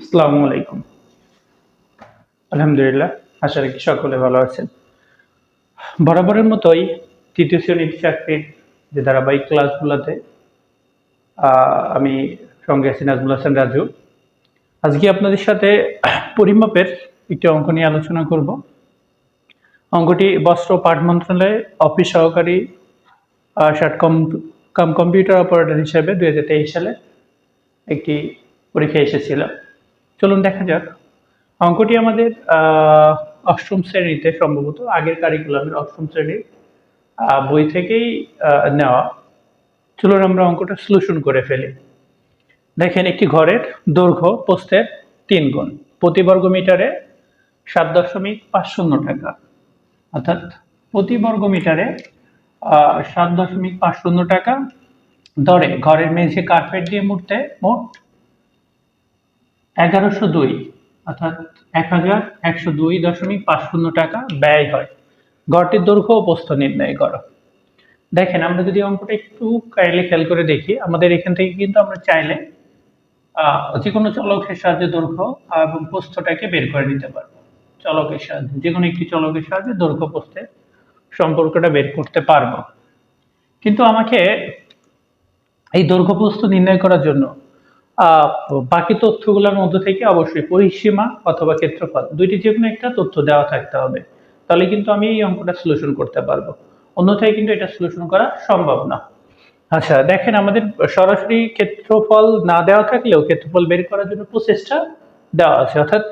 আসসালামু আলাইকুম। আলহামদুলিল্লাহ, আশা রাখি সকলে ভালো আছেন। বরাবরের মতোই তৃতীয় শ্রেণির চাকরির যে ধারাবাহিক ক্লাসগুলোতে আমি সঙ্গে আছি নাজমুল হাসান রাজু। আজকে আপনাদের সাথে পরিমাপের একটি অঙ্ক নিয়ে আলোচনা করব। অঙ্কটি বস্ত্র পাট মন্ত্রণালয়ে অফিস সহকারী কম, কাম কম্পিউটার অপারেটর হিসেবে দুই হাজার তেইশ সালে একটি পরীক্ষা এসেছিল। চলুন দেখা যাক। অঙ্কটি আমাদের অষ্টম শ্রেণীতে সম্ভবত, আগের কারিকুলামের অষ্টম শ্রেণির বই থেকেই নেওয়া। চলুন আমরা অঙ্কটা সলিউশন করে ফেলি। দেখেন একটি ঘরের দৈর্ঘ্য পোস্তের তিন গুণ, প্রতি বর্গ মিটারে সাত দশমিক পাঁচ শূন্য টাকা। অর্থাৎ প্রতি বর্গ মিটারে সাত দশমিক পাঁচ শূন্য টাকা। দরে ঘরের মেঝে কার্পেট দিয়ে মুড়তে মোট এগারোশো দুই, অর্থাৎ এক হাজার একশো দুই দশমিক পাঁচ শূন্য টাকা ব্যয় হয়। ঘরটির দৈর্ঘ্য প্রস্থ নির্ণয় করো। দেখেন, আমরা যদি অঙ্কটা একটু কাইন্ডলি খেয়াল করে দেখি, আমাদের এখান থেকে কিন্তু আমরা চাইলে যে কোনো চলকের সাহায্যে দৈর্ঘ্য এবং প্রস্থটাকে বের করে নিতে পারব। চলকের সাহায্যে যে কোনো একটি চলকের সাহায্যে দৈর্ঘ্য প্রস্থের সম্পর্কটা বের করতে পারব। কিন্তু আমাকে এই দৈর্ঘ্য প্রস্থ নির্ণয় করার জন্য বাকি তথ্যগুলোর মধ্যে থেকে অবশ্যই পরিসীমা অথবা ক্ষেত্রফল, দুইটি যে কোনো একটা তথ্য দেওয়া থাকতে হবে। তাহলে কিন্তু আমি এই অঙ্কটা সলিউশন করতে পারব। অন্যথায় কিন্তু এটা সলিউশন করা সম্ভব না। আচ্ছা দেখেন আমাদের সরাসরি ক্ষেত্রফল না দেওয়া থাকলেও ক্ষেত্রফল বের করার জন্য প্রচেষ্টা দেওয়া আছে। অর্থাৎ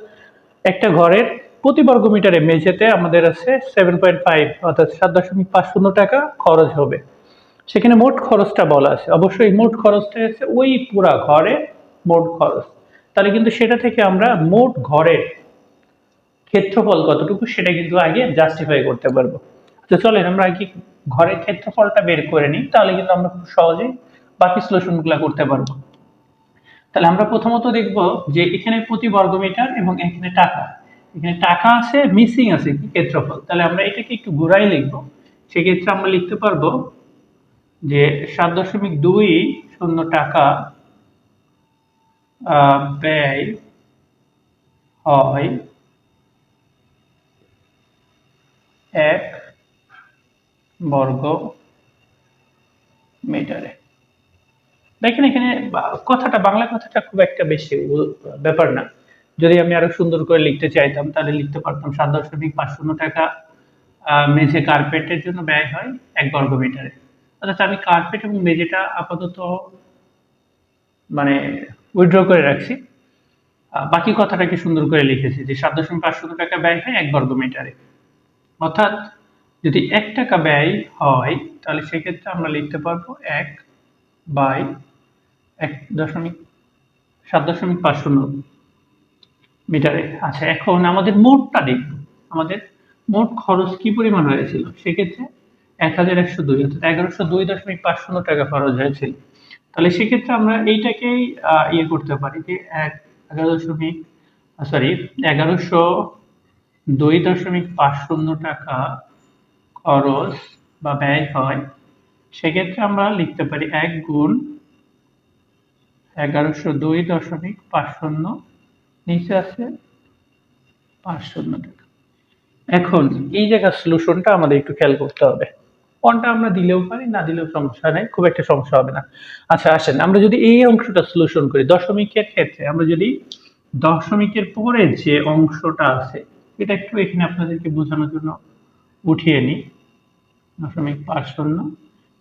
একটা ঘরের প্রতি বর্গ মিটারে মেঝেতে আমাদের আছে সেভেন পয়েন্ট ফাইভ অর্থাৎ সাত দশমিক পাঁচ শূন্য টাকা খরচ হবে। সেখানে মোট খরচটা বলা আছে। অবশ্যই মোট খরচটা হচ্ছে ওই পুরা ঘরে মোট খরচ। তাহলে কিন্তু সেটা থেকে আমরা মোট ঘরের ক্ষেত্রফল কতটুকু সেটা কিন্তু আগে জাস্টিফাই করতে পারব। তো চলেন আমরা আগে ঘরের ক্ষেত্রফলটা বের করে নিই, তাহলে কিন্তু আমরা খুব সহজেই বাকি সলিউশনগুলো করতে পারব। তাহলে আমরা প্রথমত দেখব যে এখানে প্রতি বর্গমিটার এবং এখানে টাকা। এখানে টাকা আছে মিসিং আছে ক্ষেত্রফল। তাহলে আমরা এটাকে একটু ঘুরাই লিখব। সেক্ষেত্রে আমরা লিখতে পারব যে সাত দশমিক দুই শূন্য টাকা ব্যয় হয় এক বর্গ মিটারে। দেখেন এখানে কথাটা, বাংলা কথাটা খুব একটা বেশি ব্যাপার না। যদি আমি আরও সুন্দর করে লিখতে চাইতাম, তাহলে লিখতে পারতাম সাত দশমিক পাঁচ শূন্য টাকা মেঝে কার্পেটের জন্য ব্যয় হয় এক বর্গ মিটারে। অর্থাৎ আমি কার্পেট এবং মেঝেটা আপাতত মানে উইথড্র করে রাখছি। বাকি কথাটাকে সুন্দর করে লিখেছি যে, সাত দশমিক পাঁচ শূন্য টাকা ব্যয় হয় এক বর্গ মিটারে। অর্থাৎ যদি এক টাকা ব্যয় হয়, তাহলে সেক্ষেত্রে আমরা লিখতে পারব এক বাই এক দশমিক, সাত দশমিক পাঁচ শূন্য মিটারে। আচ্ছা এখন আমাদের মোটটা দেখব। আমাদের মোট খরচ কি পরিমাণ হয়েছিল? সেক্ষেত্রে এক হাজার একশো দুই, অর্থাৎ এগারোশো দুই দশমিক পাঁচ শূন্য টাকা খরচ হয়েছিল। তাহলে সেক্ষেত্রে আমরা এইটাকেই ইয়ে করতে পারি যে এক এগারো দশমিক সরি এগারোশো দুই দশমিক পাঁচ শূন্য টাকা খরচ বা ব্যয় হয়। সেক্ষেত্রে আমরা লিখতে পারি এক গুণ এগারোশো দুই দশমিক পাঁচ শূন্য, নিচে আছে পাঁচ শূন্য টাকা। এখন এই জায়গার সলিউশনটা আমাদের একটু খেয়াল করতে হবে। কোনটা আমরা দিলেও পারি, না দিলেও সমস্যা নেই, খুব একটা সমস্যা হবে না। আচ্ছা আসেন, আমরা যদি এই অংশটা সলিউশন করি, দশমিকের ক্ষেত্রে, আমরা যদি দশমিকের পরে যে অংশটা আছে, এটা একটু এখানে আপনাদেরকে বোঝানোর জন্য উঠিয়ে নিই। দশমিক পাঁচ শূন্য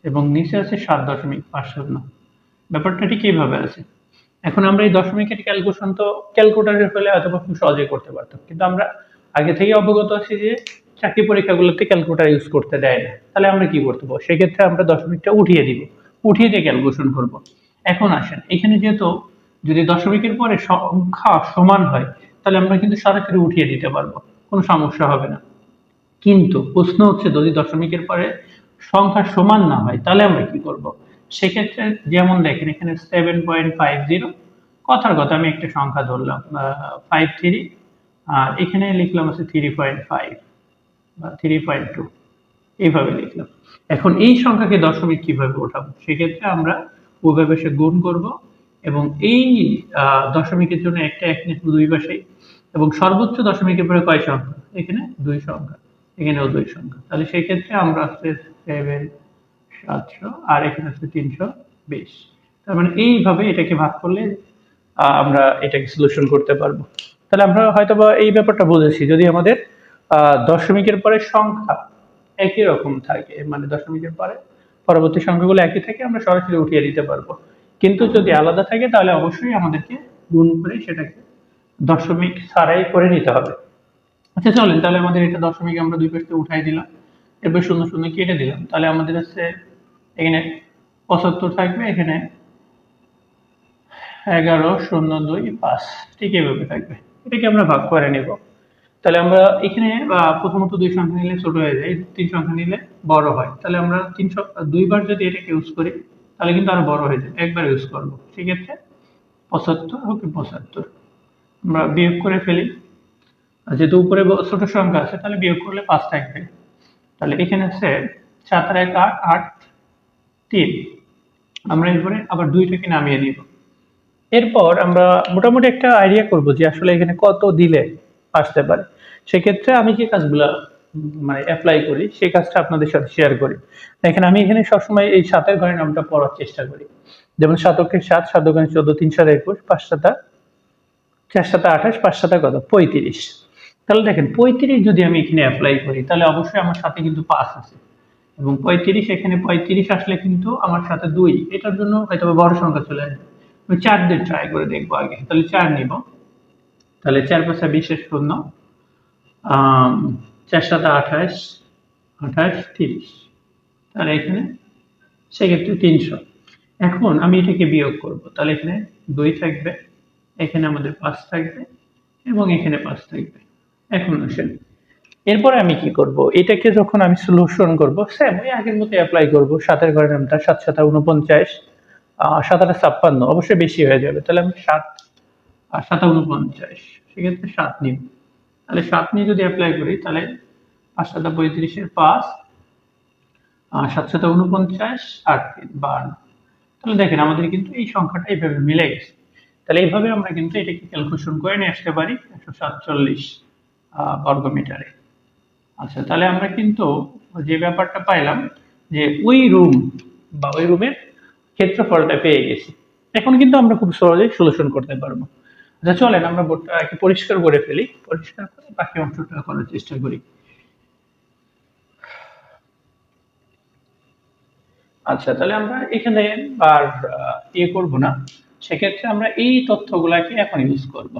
এবং নিচে আছে সাত দশমিক পাঁচ শূন্য। ব্যাপারটা ঠিক এইভাবে আছে। এখন আমরা এই দশমিকের ক্যালকুলেশন তো ক্যালকুলেটারের ফলে অথবা খুব সহজেই করতে পারতাম। কিন্তু আমরা আগে থেকে অবগত আছি যে চাকরি পরীক্ষাগুলোতে ক্যালকুলেটার ইউজ করতে দেয় না। তাহলে আমরা কি করতে পারব? সেক্ষেত্রে আমরা দশমিকটা উঠিয়ে দিব। উঠিয়ে দিয়ে ক্যালকুলেশন করব। এখন আসেন, এখানে যেহেতু যদি দশমিকের পরে সংখ্যা সমান হয়, তাহলে আমরা কিন্তু সরাসরি উঠিয়ে দিতে পারব। কোনো সমস্যা হবে না। কিন্তু প্রশ্ন হচ্ছে, যদি দশমিকের পরে সংখ্যা সমান না হয়, তাহলে আমরা কি করব? সেক্ষেত্রে যেমন দেখেন, এখানে সেভেন পয়েন্ট ফাইভ জিরো কথার কথা আমি একটা সংখ্যা ধরলাম ফাইভ থ্রি আর এখানে লিখলাম আছে থ্রি পয়েন্ট ফাইভ বা থ্রি পয়েন্ট টু এইভাবে লিখলাম। এখন এই সংখ্যাকে দশমিক কীভাবে ওঠাবো? সেক্ষেত্রে আমরা সে গুণ করব এবং এই দশমিকের জন্য একটা এক দুই এবং সর্বোচ্চ দশমিকের পরে কয় সংখ্যা? এখানে দুই সংখ্যা, এখানেও দুই সংখ্যা। তাহলে সেই ক্ষেত্রে আমরা আসছে সেভেন সাতশো আর এখানে আছে তিনশো বিশ। তার মানে এইভাবে এটাকে ভাগ করলে আমরা এটাকে সলিউশন করতে পারব। তাহলে আমরা হয়তো বা এই ব্যাপারটা বুঝেছি। যদি আমাদের দশমিকের পরে সংখ্যা একই রকম থাকে। মানে দশমিকের পরে পরবর্তী সংখ্যাগুলো একই থাকে, আমরা সরাসরি উঠিয়ে দিতে পারব। কিন্তু যদি আলাদা থাকে, তাহলে অবশ্যই আমাদেরকে গুণ করে সেটাকে দশমিক ছাড়াই করে নিতে হবে। আচ্ছা চলেন, তাহলে আমাদের এটা দশমিক আমরা দুই পাশে উঠাই দিলাম। এরপর শূন্য শূন্য কেটে দিলাম। তাহলে আমাদের হচ্ছে এখানে পঁচাত্তর থাকবে, এখানে এগারো, শূন্য, দুই, পাঁচ, ঠিক এইভাবে থাকবে। এটাকে আমরা ভাগ করে নেব। তাহলে আমরা এখানে প্রথমত দুই সংখ্যা নিলে ছোট হয়ে যায়, তিন সংখ্যা নিলে বড় হয়। তাহলে আমরা তিন সংখ্যা দুইবার যদি এটাকে ইউজ করি, তাহলে কিন্তু আরও বড় হয়ে যায়। একবার ইউজ করব। সেক্ষেত্রে পঁচাত্তর ওকে পঁচাত্তর। আমরা বিয়োগ করে ফেলি। যেহেতু উপরে ছোট সংখ্যা আছে, তাহলে বিয়োগ করলে পাঁচ থাকবে তাহলে এখানে আছে সাত আর এক আট আট, তিন। আমরা এরপরে আবার দুইটাকে নামিয়ে নিব। এরপর আমরা মোটামুটি একটা আইডিয়া করব যে আসলে এখানে কত দিলে আসতে পারে। সেক্ষেত্রে আমি যে কাজগুলো মানে অ্যাপ্লাই করি, সেই কাজটা আপনাদের সাথে শেয়ার করি। দেখেন, আমি এখানে সবসময় এই সাতের ঘরের নামটা পড়ার চেষ্টা করি। যেমন সাতকের সাত সাত দোকানে চোদ্দ, তিন সাত, একুশ, পাঁচ সাতা চার সাথে আঠাশ, পাঁচ সাথে কত? পঁয়ত্রিশ। তাহলে দেখেন, পঁয়ত্রিশ যদি আমি এখানে অ্যাপ্লাই করি, তাহলে অবশ্যই আমার সাথে কিন্তু পাঁচ আছে। এবং পঁয়ত্রিশ, এখানে পঁয়ত্রিশ আসলে কিন্তু আমার সাথে দুই। এটার জন্য হয়তো বড় সংখ্যা চলে আসবে। আমি চার দিয়ে ট্রাই করে দেখব আগে। তাহলে চার নিব। তাহলে চার পাঁচা বিশেষ শূন্য চার সাথে আঠাশ আঠাশ তিরিশ। তাহলে এখানে সেক্ষেত্রে তিনশো। এখন আমি এটাকে বিয়োগ করব। তাহলে এখানে দুই থাকবে, এখানে আমাদের পাঁচ থাকবে এবং এখানে পাঁচ থাকবে। এখন আসেন। এরপরে আমি কি করব? এটাকে যখন আমি সলিউশন করব সেম ওই আগের মতো অ্যাপ্লাই করব। সাতের ঘরের নামটা সাত সাতা উনপঞ্চাশ সাত আটা ছাপ্পান্ন, অবশ্যই বেশি হয়ে যাবে। তাহলে আমি সাত আর সাতা উনপঞ্চাশ সেক্ষেত্রে সাত তাহলে সাত নিয়ে যদি অ্যাপ্লাই করি, তাহলে পাঁচ পঁয়ত্রিশের পাঁচ সাত সাতা উনপঞ্চাশ আর তিন তাহলে দেখেন আমাদের কিন্তু এই সংখ্যাটা এইভাবে মিলে গেছে। তাহলে এইভাবে আমরা কিন্তু এটাকে ক্যালকুলেশন করে নিয়ে আসতে পারি একশো সাতচল্লিশ বর্গমিটারে। আচ্ছা তাহলে আমরা কিন্তু যে ব্যাপারটা পাইলাম যে ওই রুম বা ওই রুমের ক্ষেত্রফলটা পেয়ে গেছি। এখন কিন্তু আমরা খুব সহজেই সলিউশন করতে পারব। আচ্ছা চলেন আমরা বোর্ডটা একে পরিষ্কার করে ফেলি। পরিষ্কার করে বাকি অংশটা করার চেষ্টা করি। আচ্ছা তাহলে আমরা এখানে আর ইয়ে করব না। সেক্ষেত্রে আমরা এই তথ্যগুলাকে এখন ইউজ করব।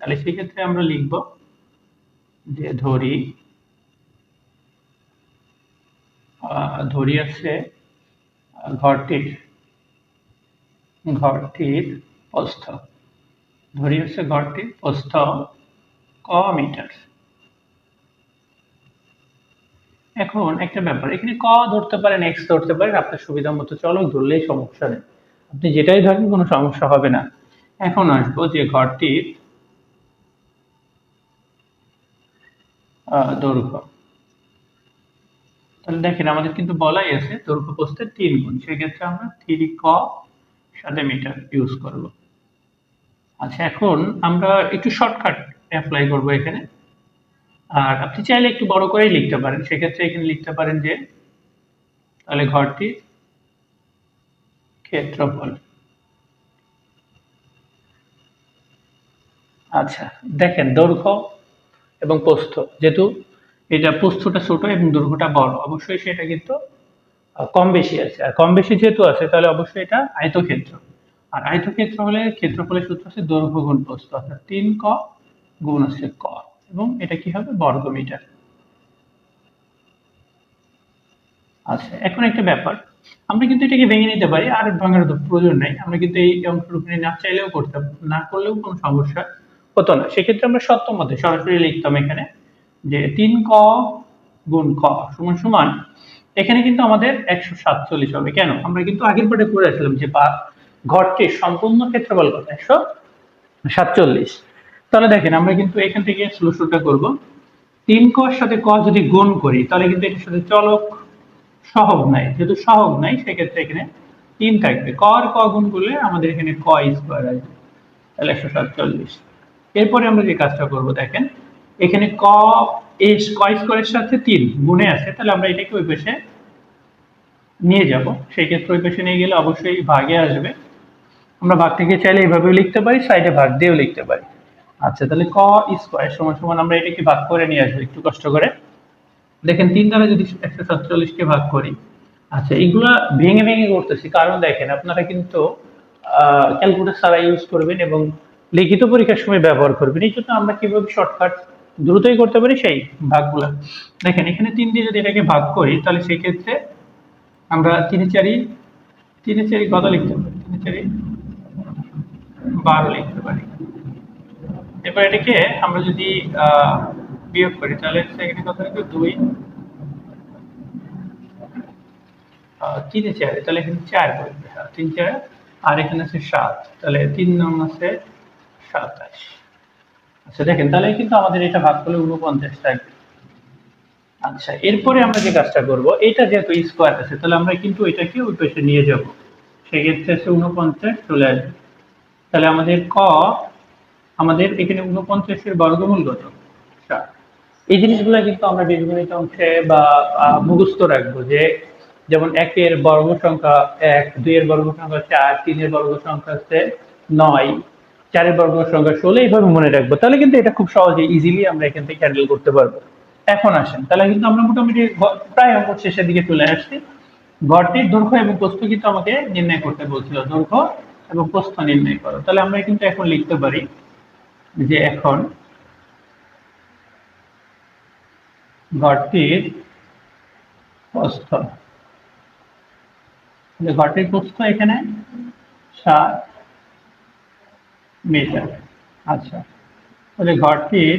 তাহলে সেক্ষেত্রে আমরা লিখব যে ধরি ধরি আছে ঘরটির ঘরটির প্রস্থ ধরি হচ্ছে ঘরটির প্রস্থ ক মিটার। এখন একটা ব্যাপার, এখানে ক ধরতে পারেন, এক্স ধরতে পারেন, আপনার সুবিধা মতো চলক ধরলেই সমস্যা নেই। আপনি যেটাই ধরেন, কোনো সমস্যা হবে না। এখন আসব যে ঘরটির দৈর্ঘ্য। তাহলে দেখেন, আমাদের কিন্তু বলাই আছে দৈর্ঘ্য প্রস্থের তিন গুণ। সেক্ষেত্রে আমরা থ্রি ক সাথে মিটার ইউজ করব। আচ্ছা এখন আমরা একটু শর্টকাট অ্যাপ্লাই করব এখানে। আর আপনি চাইলে একটু বড় করেই লিখতে পারেন। সেক্ষেত্রে এখানে লিখতে পারেন যে, তাহলে ঘরটির ক্ষেত্রফল। আচ্ছা দেখেন দৈর্ঘ্য এবং প্রস্থ। যেহেতু এটা প্রস্থটা ছোট এবং দৈর্ঘ্যটা বড়, অবশ্যই সেটা কিন্তু কম বেশি আছে। আর কম বেশি যেহেতু আছে, তাহলে অবশ্যই এটা আয়তক্ষেত্র। আর আয়তক্ষেত্র হলে ক্ষেত্রফলের সূত্র হচ্ছে দৈর্ঘ্য গুণ প্রস্থ, অর্থাৎ তিন ক গুণ হচ্ছে ক, এবং এটা কি হবে? বর্গ মিটার। আচ্ছা এখন একটা ব্যাপার। আমরা কিন্তু এটাকে ভেঙে নিতে পারি, আর ভাঙার তো প্রয়োজন নেই। আমরা কিন্তু এই অংশটুকুনি না চাইলেও করতাম, না করলেও কোনো সমস্যা হতো না। সেক্ষেত্রে আমরা সপ্তম মধ্যে সরাসরি লিখতাম এখানে যে তিন ক গুণ ক সমান সমান, এখানে কিন্তু আমাদের একশো সাতচল্লিশ হবে। কেন? আমরা কিন্তু আগের পাটে করে আসলাম যে বা ঘরটির সম্পূর্ণ ক্ষেত্রফল কত? একশো সাতচল্লিশ। তাহলে দেখেন, আমরা কিন্তু এখান থেকে সলিউশনটা করব। তিন কর সাথে ক যদি গুণ করি, তাহলে কিন্তু এটার সাথে চলক সহগ নাই। যেহেতু সহগ নাই, সেক্ষেত্রে এখানে তিন থাকবে। ক আর ক গুণ করলে আমাদের এখানে ক স্কোয়ার আসবে তাহলে একশো সাতচল্লিশ। এরপরে আমরা যে কাজটা করব, দেখেন, এখানে ক এস ক স্কোয়ারের সাথে তিন গুণে আছে, তাহলে আমরা এটাকে ওই পাশে নিয়ে যাব। সেই ক্ষেত্রে ওই পাশে নিয়ে গেলে অবশ্যই ভাগে আসবে। আমরা ভাগ থেকে চাইলে এইভাবেও লিখতে পারি সাইডে ভাগ দিয়েও লিখতে পারি। আচ্ছা তাহলে ক স্কোয়ার সমান সমান আমরা এটাকে ভাগ করে নিয়ে আসব একটু কষ্ট করে। দেখেন, তিন দ্বারা যদি একশো সাতচল্লিশকে ভাগ করি আচ্ছা এগুলা ভেঙে ভেঙে করতেছি। কারণ দেখেন, আপনারা কিন্তু ক্যালকুলেটার ছাড়া ইউজ করবেন এবং লিখিত পরীক্ষার সময় ব্যবহার করবেন। এই জন্য আমরা কীভাবে শর্টকাট দ্রুতই করতে পারি সেই ভাগগুলা। দেখেন, এখানে তিন দিয়ে যদি এটাকে ভাগ করি, তাহলে সেই ক্ষেত্রে আমরা তিনে চারি তিনে চারি কত লিখতে পারি? তিনে চারি বারো লিখতে পারি। এবার এটাকে আমরা যদি বিয়োগ করি, তাহলে কত লিখবে? দুই। তিনে তাহলে এখানে চার তিন আর এখানে আছে সাত, তাহলে তিন নং আছে সাতাশ। আচ্ছা দেখেন, তাহলে কিন্তু আমাদের এটা ভাগ করলে উনপঞ্চাশ থাকবে। আচ্ছা এরপরে আমরা যে কাজটা করব, এটা যেহেতু স্কোয়ার আছে, তাহলে আমরা কিন্তু এটাকে ওই পাশে নিয়ে যাব। সেক্ষেত্রে আছে উনপঞ্চাশ চলে আসবে। তাহলে আমাদের ক, আমাদের এখানে উনপঞ্চাশের বর্গমূল কত ষাট এই জিনিসগুলো কিন্তু আমরা বীজগণিত অংশে বা মুখস্থ রাখব যে, যেমন একের বর্গ সংখ্যা এক, দুইয়ের বর্গ সংখ্যা চার, তিনের বর্গ সংখ্যা হচ্ছে নয়, চারের বর্গ সংখ্যা ষোলো, এইভাবে মনে রাখব। তাহলে কিন্তু এটা খুব সহজে ইজিলি আমরা এখান থেকে হ্যান্ডেল করতে পারব। এখন আসেন, তাহলে কিন্তু আমরা মোটামুটি প্রায় অঙ্ক শেষের দিকে চলে আসছি। ঘরটির দৈর্ঘ্য এবং প্রস্থ কিন্তু আমাকে নির্ণয় করতে বলছিল। দৈর্ঘ্য এবং প্রস্থ নির্ণয় করো। তাহলে আমরা কিন্তু এখন লিখতে পারি যে এখন ঘরটির প্রস্থ। ঘরটির প্রস্থ এখানে সাত মিটার। আচ্ছা তাহলে ঘরটির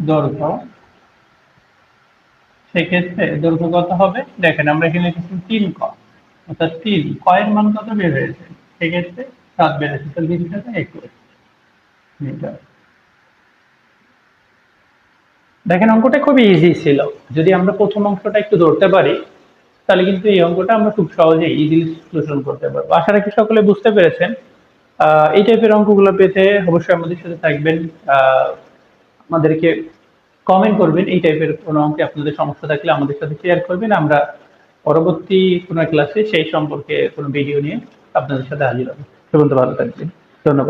দৈর্ঘ্য সেক্ষেত্রে দৈর্ঘ্য কত হবে। দেখেন, আমরা এখানে লিখেছি তিন ক। অর্থাৎ তিন কয়ের মান কত বের হয়েছে? সেক্ষেত্রে সাত বেড়েছে তাহলে তিন সাথে একুশ মিটার। দেখেন, অঙ্কটা খুবই ইজি ছিল। যদি আমরা প্রথম অংশটা একটু ধরতে পারি, তাহলে কিন্তু এই অঙ্কটা আমরা খুব সহজেই ইজিলি সলিউশন করতে পারব। আশা রাখি সকলে বুঝতে পেরেছেন। এই টাইপের অঙ্কগুলো পেতে অবশ্যই আমাদের সাথে থাকবেন। আমাদেরকে কমেন্ট করবেন, এই টাইপের কোনো অঙ্কে আপনাদের সমস্যা থাকলে আমাদের সাথে শেয়ার করবেন। আমরা পরবর্তী কোনো ক্লাসে সেই সম্পর্কে কোনো ভিডিও নিয়ে আপনাদের সাথে হাজির হব। সে ভালো থাকবেন। ধন্যবাদ।